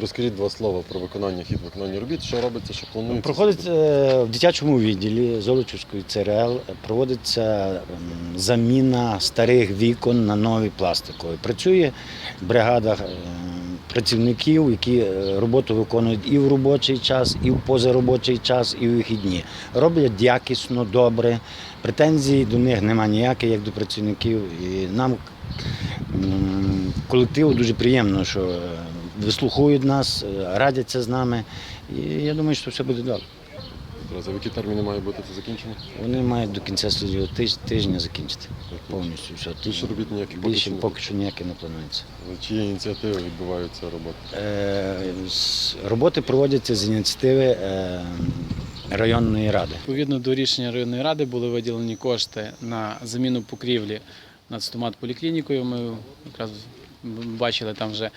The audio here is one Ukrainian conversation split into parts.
Розкажіть два слова про виконання хід виконання робіт. Що робиться, що планується? Проходить е, в дитячому відділі Золочівської ЦРЛ проводиться м, заміна старих вікон на нові пластикові. Працює бригада е, працівників, які е, роботу виконують і в робочий час, і в позаробочий час, і в вихідні. Роблять якісно, добре. Претензій до них немає ніяких, як до працівників. І нам колективу дуже приємно, що е, вислухають нас, е, радяться з нами. І я думаю, що все буде добре. За які терміни має бути це закінчено? Вони мають до кінця тиж- тижня закінчити повністю все. Більше робіт ніяких поки Більше що поки що ніяке не планується. За чиї ініціативи відбуваються роботи? Е, Роботи проводяться з ініціативи е, районної ради. Відповідно до рішення районної ради були виділені кошти на заміну покрівлі над стомат поліклінікою. Ми якраз бачили, там вже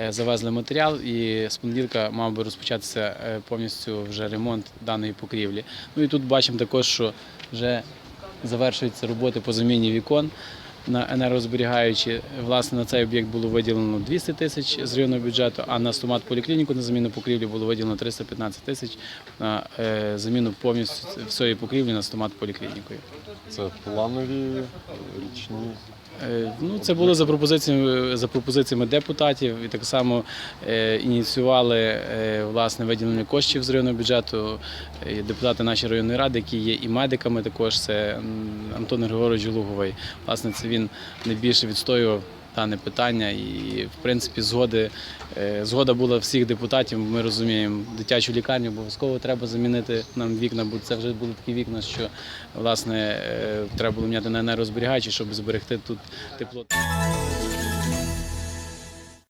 е, завезли матеріал, і з понеділка мав би розпочатися е, повністю вже ремонт даної покрівлі. Ну і тут бачимо також, що вже завершуються роботи по заміні вікон. На енергозберігаючі, власне, на цей об'єкт було виділено 200 тисяч з районного бюджету, а на стомат поліклініку на заміну покрівлі було виділено 315 тисяч на е, заміну повністю всієї покрівлі на стомат поліклінікою. Це планові річні. Е, Ну, це було за пропозиціями, за пропозиціями депутатів і так само е, ініціювали е, власне виділення коштів з районного бюджету. Е, Депутати нашої районної ради, які є і медиками, також це Антон Григорович Луговий. Власне, це він найбільше відстоював дане питання. І в принципі згоди, е, згода була всіх депутатів. Ми розуміємо, дитячу лікарню обов'язково треба замінити нам вікна, бо це вже були такі вікна, що власне е, треба було міняти на енергозберігачі, щоб зберегти тут тепло.